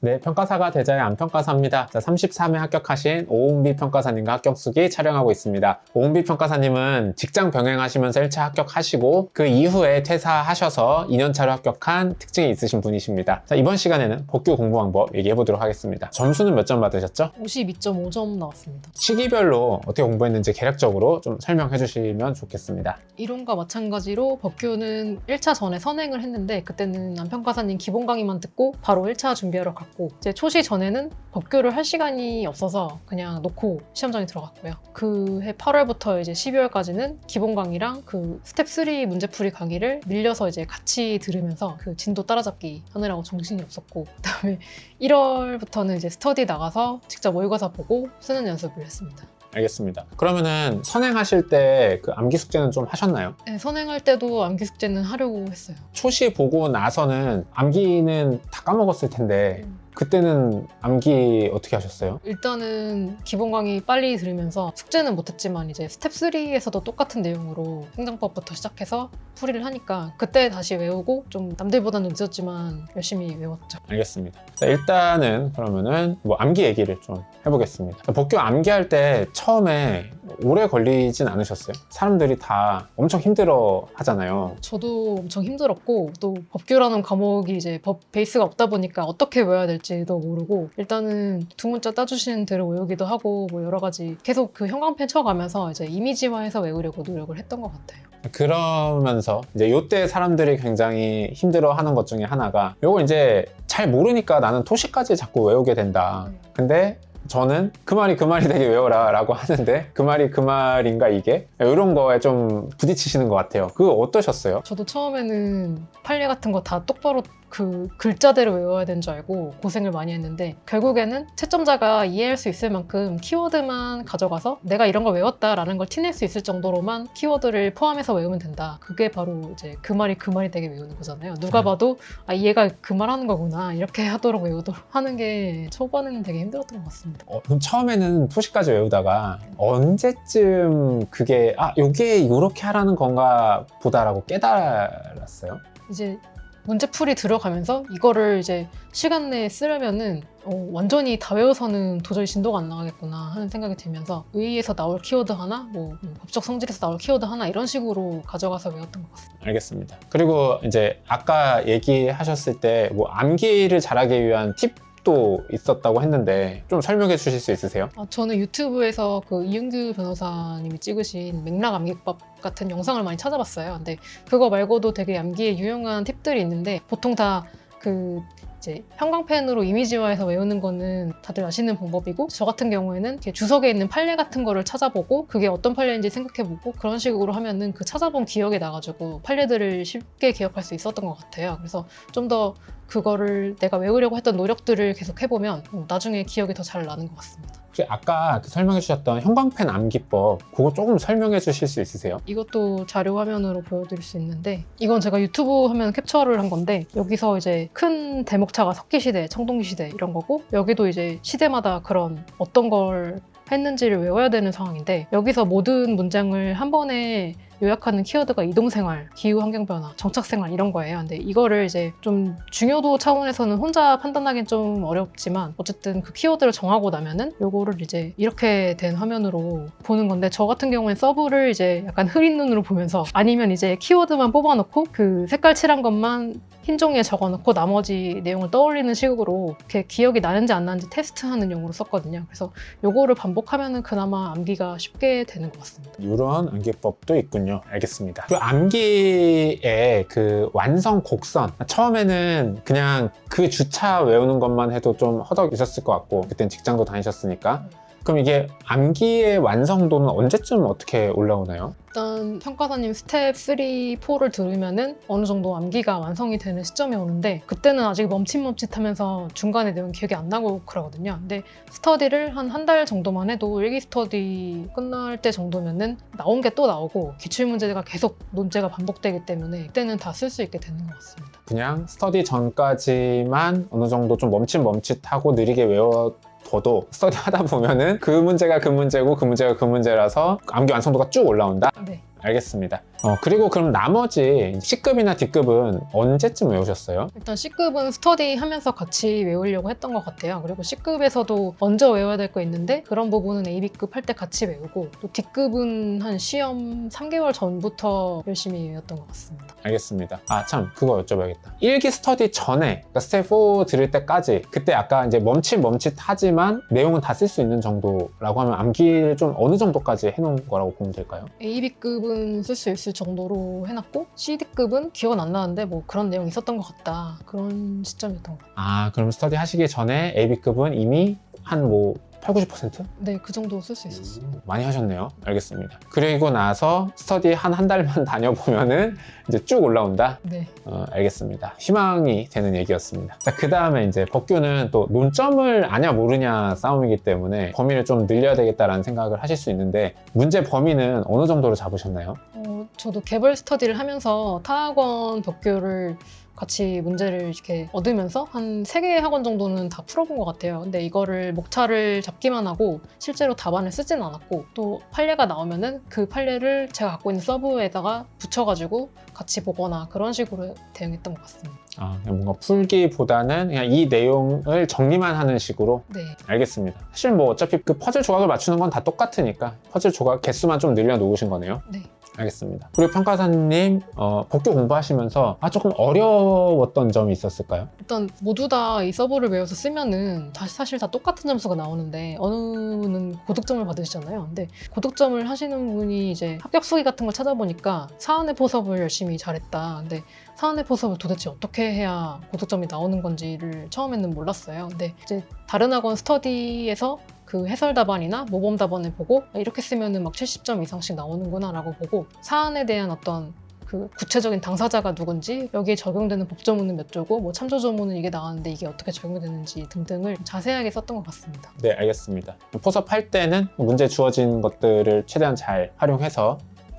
네, 평가사가 대자의 안평가사입니다. 자, 33회 합격하신 오은비 평가사님과 합격수기 촬영하고 있습니다. 오은비 평가사님은 직장 병행하시면서 1차 합격하시고 그 이후에 퇴사하셔서 2년차로 합격한 특징이 있으신 분이십니다. 자, 이번 시간에는 복교 공부 방법 얘기해 보도록 하겠습니다. 점수는 몇 점 받으셨죠? 52.5점 나왔습니다. 시기별로 어떻게 공부했는지 개략적으로 좀 설명해 주시면 좋겠습니다. 이론과 마찬가지로 법규는 1차 전에 선행을 했는데 그때는 안평가사님 기본 강의만 듣고 바로 1차 준비하러 갔고 이제 초시 전에는 법규를 할 시간이 없어서 그냥 놓고 시험장에 들어갔고요. 그 해 8월부터 이제 12월까지는 기본 강의랑 그 스텝 3 문제풀이 강의를 밀려서 이제 같이 들으면서 그 진도 따라잡기 하느라고 정신이 없었고 그다음에 1월부터는 이제 스터디 나가서 직접 모의고사 보고 쓰는 연습을 했습니다. 알겠습니다. 그러면은 선행하실 때 그 암기 숙제는 좀 하셨나요? 네, 선행할 때도 암기 숙제는 하려고 했어요. 초시 보고 나서는 암기는 다 까먹었을 텐데 그때는 암기 어떻게 하셨어요? 일단은 기본 강의 빨리 들으면서 숙제는 못했지만 이제 스텝 3에서도 똑같은 내용으로 행정법부터 시작해서 풀이를 하니까 그때 다시 외우고 좀 남들보다는 늦었지만 열심히 외웠죠. 알겠습니다. 자, 일단은 그러면은 뭐 암기 얘기를 좀 해보겠습니다. 복교 암기할 때 처음에 오래 걸리진 않으셨어요? 사람들이 다 엄청 힘들어 하잖아요. 저도 엄청 힘들었고 또 법규라는 과목이 이제 법 베이스가 없다 보니까 어떻게 외워야 될지도 모르고 일단은 두 문자 따주시는 대로 외우기도 하고 뭐 여러 가지 계속 그 형광펜 쳐가면서 이제 이미지화해서 외우려고 노력을 했던 것 같아요. 그러면서 이제 요때 사람들이 굉장히 힘들어 하는 것 중에 하나가 요거 이제 잘 모르니까 나는 토시까지 자꾸 외우게 된다. 근데 저는 그 말이 그 말이 되게 외워라 라고 하는데 그 말이 그 말인가 이게? 이런 거에 좀 부딪히시는 것 같아요. 그거 어떠셨어요? 저도 처음에는 판례 같은 거 다 똑바로 그 글자대로 외워야 되는 줄 알고 고생을 많이 했는데 결국에는 채점자가 이해할 수 있을 만큼 키워드만 가져가서 내가 이런 걸 외웠다라는 걸 티낼 수 있을 정도로만 키워드를 포함해서 외우면 된다. 그게 바로 이제 그 말이 그 말이 되게 외우는 거잖아요. 누가 네. 봐도 아 얘가 그 말 하는 거구나 이렇게 하도록 외우도록 하는 게 초반에는 되게 힘들었던 것 같습니다. 어, 그럼 처음에는 토시까지 외우다가 언제쯤 그게 아 요게 이렇게 하라는 건가 보다라고 깨달았어요? 이제 문제풀이 들어가면서 이거를 이제 시간 내에 쓰려면은 어, 완전히 다 외워서는 도저히 진도가 안 나가겠구나 하는 생각이 들면서 의의에서 나올 키워드 하나, 뭐 음, 법적 성질에서 나올 키워드 하나 이런 식으로 가져가서 외웠던 것 같습니다. 알겠습니다. 그리고 이제 아까 얘기하셨을 때 뭐 암기를 잘하기 위한 팁 도 있었다고 했는데 좀 설명해 주실 수 있으세요? 아, 저는 유튜브에서 그 이윤규 변호사님이 찍으신 맥락 암기법 같은 영상을 많이 찾아봤어요. 근데 그거 말고도 되게 암기에 유용한 팁들이 있는데 보통 다 그 이제 형광펜으로 이미지화해서 외우는 거는 다들 아시는 방법이고 저 같은 경우에는 주석에 있는 판례 같은 거를 찾아보고 그게 어떤 판례인지 생각해보고 그런 식으로 하면은 그 찾아본 기억에 나가지고 판례들을 쉽게 기억할 수 있었던 것 같아요. 그래서 좀더 그거를 내가 외우려고 했던 노력들을 계속 해보면 음, 나중에 기억이 더 잘 나는 것 같습니다. 혹시 아까 그 설명해 주셨던 형광펜 암기법 그거 조금 설명해 주실 수 있으세요? 이것도 자료 화면으로 보여드릴 수 있는데 이건 제가 유튜브 화면 캡처를 한 건데 여기서 이제 큰 대목차가 석기 시대, 청동기 시대 이런 거고 여기도 이제 시대마다 그런 어떤 걸 했는지를 외워야 되는 상황인데 여기서 모든 문장을 한 번에 요약하는 키워드가 이동생활, 기후환경변화, 정착생활 이런 거예요. 근데 이거를 이제 좀 중요도 차원에서는 혼자 판단하기는 좀 어렵지만 어쨌든 그 키워드를 정하고 나면은 요거를 이제 이렇게 된 화면으로 보는 건데 저 같은 경우엔 서브를 이제 약간 흐린 눈으로 보면서 아니면 이제 키워드만 뽑아놓고 그 색깔 칠한 것만 흰 종이에 적어놓고 나머지 내용을 떠올리는 식으로 이렇게 기억이 나는지 안 나는지 테스트하는 용으로 썼거든요. 그래서 요거를 반복하면은 그나마 암기가 쉽게 되는 것 같습니다. 이런 암기법도 있군요. 알겠습니다. 그 암기의 그 완성 곡선 처음에는 그냥 그 주차 외우는 것만 해도 좀 허덕 있었을 것 같고 그땐 직장도 다니셨으니까 그럼 이게 암기의 완성도는 언제쯤 어떻게 올라오나요? 일단 평가사님 스텝 3, 4를 들으면은 어느 정도 암기가 완성이 되는 시점이 오는데 그때는 아직 멈칫멈칫하면서 중간에 내용 기억이 안 나고 그러거든요. 근데 스터디를 한 한 달 정도만 해도 일기 스터디 끝날 때 정도면은 나온 게 또 나오고 기출 문제가 계속 논제가 반복되기 때문에 그때는 다 쓸 수 있게 되는 것 같습니다. 그냥 스터디 전까지만 어느 정도 좀 멈칫멈칫하고 느리게 외워 둬도 스터디 하다 보면은 그 문제가 그 문제고 그 문제가 그 문제라서 암기 완성도가 쭉 올라온다? 네. 알겠습니다. 어, 그리고 그럼 나머지 C급이나 D급은 언제쯤 외우셨어요? 일단 C급은 스터디 하면서 같이 외우려고 했던 것 같아요. 그리고 C급에서도 먼저 외워야 될 거 있는데 그런 부분은 A, B급 할 때 같이 외우고 또 D급은 한 시험 3개월 전부터 열심히 외웠던 것 같습니다. 알겠습니다. 아, 참, 그거 여쭤봐야겠다. 1기 스터디 전에, 그러니까 스텝 4 들을 때까지, 그때 아까 이제 멈칫멈칫하지만 내용은 다 쓸 수 있는 정도라고 하면 암기를 좀 어느 정도까지 해놓은 거라고 보면 될까요? A, B급은 쓸 수 있을 정도로 해놨고 CD급은 기억은 안 나는데 뭐 그런 내용 있었던 것 같다. 그런 시점이었던 것 같아요. 아, 그럼 스터디 하시기 전에 AB급은 이미 한뭐 8, 90%? 네, 그 정도 쓸 수 있었어요. 많이 하셨네요. 알겠습니다. 그리고 나서 스터디 한 한 달만 다녀보면은 이제 쭉 올라온다? 네. 어, 알겠습니다. 희망이 되는 얘기였습니다. 자, 그 다음에 이제 법규는 또 논점을 아냐 모르냐 싸움이기 때문에 범위를 좀 늘려야 되겠다라는 생각을 하실 수 있는데 문제 범위는 어느 정도로 잡으셨나요? 어, 저도 개별 스터디를 하면서 타 학원 법규를 같이 문제를 이렇게 얻으면서 한 세 개의 학원 정도는 다 풀어본 것 같아요. 근데 이거를 목차를 잡기만 하고 실제로 답안을 쓰진 않았고 또 판례가 나오면은 그 판례를 제가 갖고 있는 서브에다가 붙여가지고 같이 보거나 그런 식으로 대응했던 것 같습니다. 아, 그냥 뭔가 풀기보다는 그냥 이 내용을 정리만 하는 식으로 네. 알겠습니다. 사실 뭐 어차피 그 퍼즐 조각을 맞추는 건 다 똑같으니까 퍼즐 조각 개수만 좀 늘려 놓으신 거네요. 네. 알겠습니다. 그리고 평가사님 어, 법규 공부하시면서 아 조금 어려웠던 점이 있었을까요? 일단 모두 다 이 서브를 외워서 쓰면은 다 사실 다 똑같은 점수가 나오는데 어느는 고득점을 받으시잖아요. 근데 고득점을 하시는 분이 이제 합격 수기 같은 걸 찾아보니까 사안의 포섭을 열심히 잘했다. 근데 사안의 포섭을 도대체 어떻게 해야 고득점이 나오는 건지를 처음에는 몰랐어요. 근데 이제 다른 학원 스터디에서 그 해설 답안이나 모범 답안을 보고 아, 이렇게 쓰면은 막 70점 이상씩 나오는구나라고 보고 사안에 대한 어떤 그 구체적인 당사자가 누군지 여기에 적용되는 법조문은 몇 조고 뭐 참조조문은 이게 나왔는데 이게 어떻게 적용되는지 등등을 자세하게 썼던 것 같습니다. 네, 알겠습니다. 포섭할 때는 문제 주어진 것들을 최대한 잘 활용해서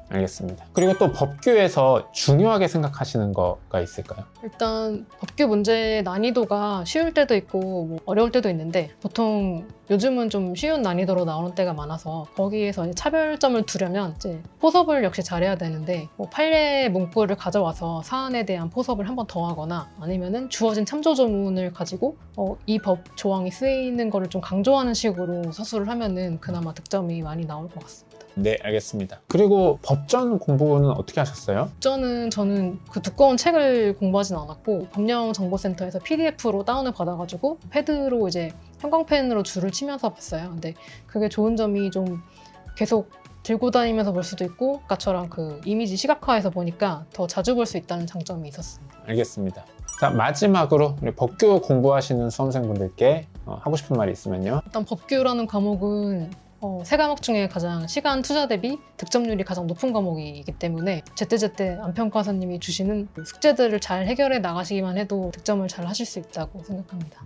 알겠습니다. 그리고 또 법규에서 중요하게 생각하시는 거가 있을까요? 일단 법규 문제 난이도가 쉬울 때도 있고 뭐 어려울 때도 있는데 보통 요즘은 좀 쉬운 난이도로 나오는 때가 많아서 거기에서 차별점을 두려면 이제 포섭을 역시 잘해야 되는데 뭐 판례 문구를 가져와서 사안에 대한 포섭을 한 번 더 하거나 아니면은 주어진 참조 조문을 가지고 어, 이 법 조항이 쓰이는 거를 좀 강조하는 식으로 서술을 하면은 그나마 득점이 많이 나올 것 같습니다. 네, 알겠습니다. 그리고 법전 공부는 어떻게 하셨어요? 저는 저는 그 두꺼운 책을 공부하진 않았고 법령 정보센터에서 PDF로 다운을 받아가지고 패드로 이제 형광펜으로 줄을 치면서 봤어요. 근데 그게 좋은 점이 좀 계속 들고 다니면서 볼 수도 있고 아까처럼 그 이미지 시각화해서 보니까 더 자주 볼 수 있다는 장점이 있었습니다. 알겠습니다. 자, 마지막으로 우리 법규 공부하시는 수험생분들께 어, 하고 싶은 말이 있으면요. 일단 법규라는 과목은 어, 세 과목 중에 가장 시간 투자 대비 득점률이 가장 높은 과목이기 때문에 제때제때 안평가사님이 주시는 숙제들을 잘 해결해 나가시기만 해도 득점을 잘 하실 수 있다고 생각합니다.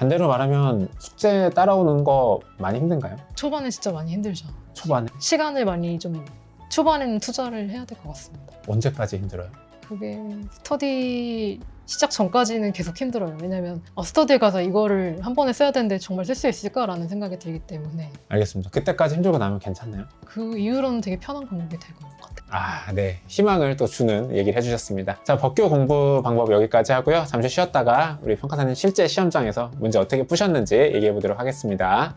반대로 말하면 숙제 따라오는 거 많이 힘든가요? 초반에 진짜 많이 힘들죠. 초반에? 시간을 많이 좀 초반에는 투자를 해야 될 것 같습니다. 언제까지 힘들어요? 그게 스터디 시작 전까지는 계속 힘들어요. 왜냐면 어, 스터디에 가서 이거를 한 번에 써야 되는데 정말 쓸 수 있을까라는 생각이 들기 때문에 알겠습니다. 그때까지 힘들고 나면 괜찮나요? 그 이후로는 되게 편한 과목이 될것 같아요. 아, 네. 희망을 또 주는 얘기를 해주셨습니다. 자, 법규 공부 방법 여기까지 하고요. 잠시 쉬었다가 우리 평가사님 실제 시험장에서 문제 어떻게 푸셨는지 얘기해 보도록 하겠습니다.